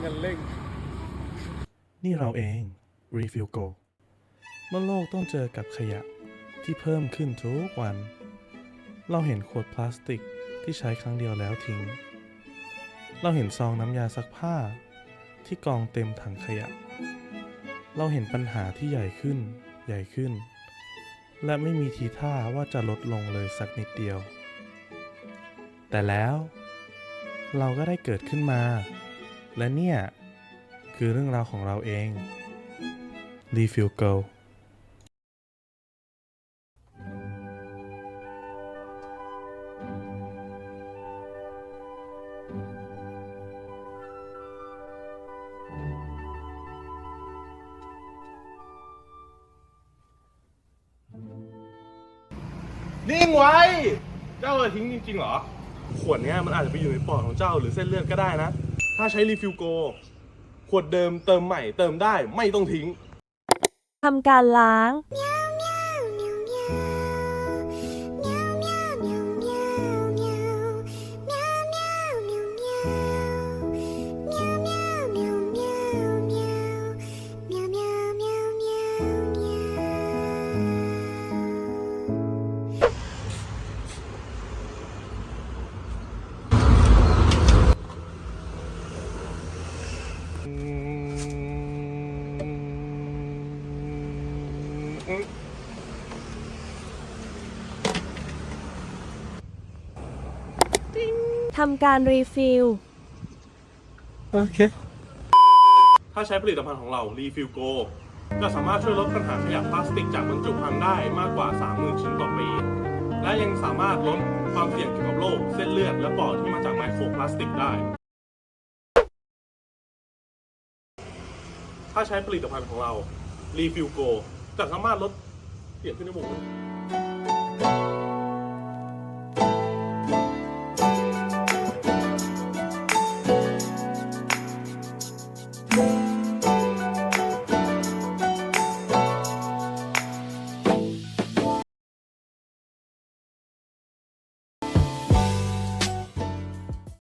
เงินเร่ง นี่เราเอง Refill Go เมื่อโลกต้องเจอกับขยะที่เพิ่มขึ้นทุกวัน เราเห็นขวดพลาสติกที่ใช้ครั้งเดียวแล้วทิ้ง เราเห็นซองน้ำยาซักผ้าที่กองเต็มถังขยะ เราเห็นปัญหาที่ใหญ่ขึ้น ใหญ่ขึ้น และไม่มีทีท่าว่าจะลดลงเลยสักนิดเดียว แต่แล้ว เราก็ได้เกิดขึ้นมา และเนี่ย คือเรื่องราวของเราเอง Refill Go นิ่งไว้ เจ้าจะทิ้งจริงๆเหรอ ขวดเนี้ยมันอาจจะไปอยู่ในปอดของเจ้าหรือเส้นเลือดก็ได้นะ ถ้าใช้รีฟิลโกขวดเดิมเติมใหม่เติมได้ไม่ต้องทิ้ง ทำการล้าง ทำการรีฟิล โอเค ถ้าใช้ผลิตภัณฑ์ของเรา Refill Go จะสามารถช่วยลดปัญหาขยะพลาสติกจากบรรจุภัณฑ์ได้มากกว่า 30,000 ชิ้นต่อปี และยังสามารถลดความเสี่ยงเกี่ยวกับโรคเส้นเลือดและปอดที่มาจากไมโครพลาสติกได้ ถ้าใช้ผลิตภัณฑ์ของเรา รีฟิลโกจะสามารถลดเสียงขึ้นจมูก